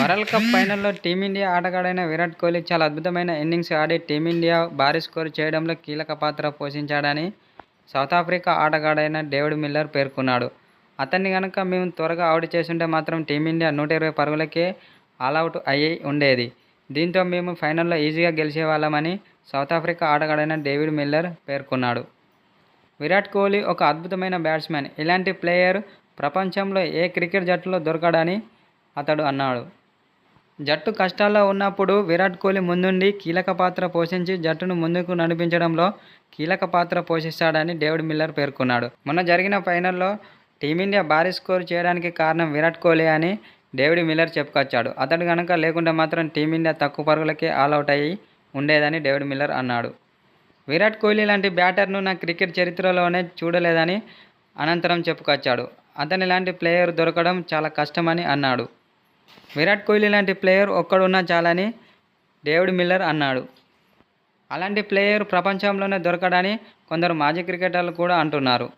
World cup ఫైనల్లో team India ఆటగాడైన విరాట్ కోహ్లీ చాలా అద్భుతమైన ఇన్నింగ్స్ ఆడి టీమిండియా భారీ స్కోర్ చేయడంలో కీలక పాత్ర పోషించాడని సౌత్ ఆఫ్రికా ఆటగాడైన డేవిడ్ మిల్లర్ పేర్కొన్నాడు. అతన్ని కనుక మేము త్వరగా అవుట్ చేసుంటే మాత్రం టీమిండియా నూట ఇరవై పరుగులకే ఆల్అవుట్ అయ్యి ఉండేది. దీంతో మేము ఫైనల్లో ఈజీగా గెలిచేవాళ్ళమని సౌత్ ఆఫ్రికా ఆటగాడైన డేవిడ్ మిల్లర్ పేర్కొన్నాడు. విరాట్ కోహ్లీ ఒక అద్భుతమైన బ్యాట్స్మెన్ ఇలాంటి ప్లేయర్ ప్రపంచంలో ఏ క్రికెట్ జట్టులో దొరకడని అతడు అన్నాడు. జట్టు కష్టాల్లో ఉన్నప్పుడు విరాట్ కోహ్లీ ముందుండి కీలక పాత్ర పోషించి జట్టును ముందుకు నడిపించడంలో కీలక పాత్ర పోషిస్తాడని డేవిడ్ మిల్లర్ పేర్కొన్నాడు. మొన్న జరిగిన ఫైనల్లో టీమిండియా భారీ స్కోర్ చేయడానికి కారణం విరాట్ కోహ్లీ అని డేవిడ్ మిల్లర్ చెప్పుకొచ్చాడు. అతడు కనుక లేకుంటే మాత్రం టీమిండియా తక్కువ పరుగులకే ఆల్అవుట్ అయ్యి ఉండేదని డేవిడ్ మిల్లర్ అన్నాడు. విరాట్ కోహ్లీ లాంటి బ్యాటర్ను నా క్రికెట్ చరిత్రలోనే చూడలేదని అనంతరం చెప్పుకొచ్చాడు. అతని లాంటి ప్లేయర్ దొరకడం చాలా కష్టమని అన్నాడు. విరాట్ కోహ్లీ లాంటి ప్లేయర్ ఒక్కడున్నా చాలని డేవిడ్ మిల్లర్ అన్నాడు. అలాంటి ప్లేయర్ ప్రపంచంలోనే దొరకడని కొందరు మాజీ క్రికెటర్లు కూడా అంటున్నారు.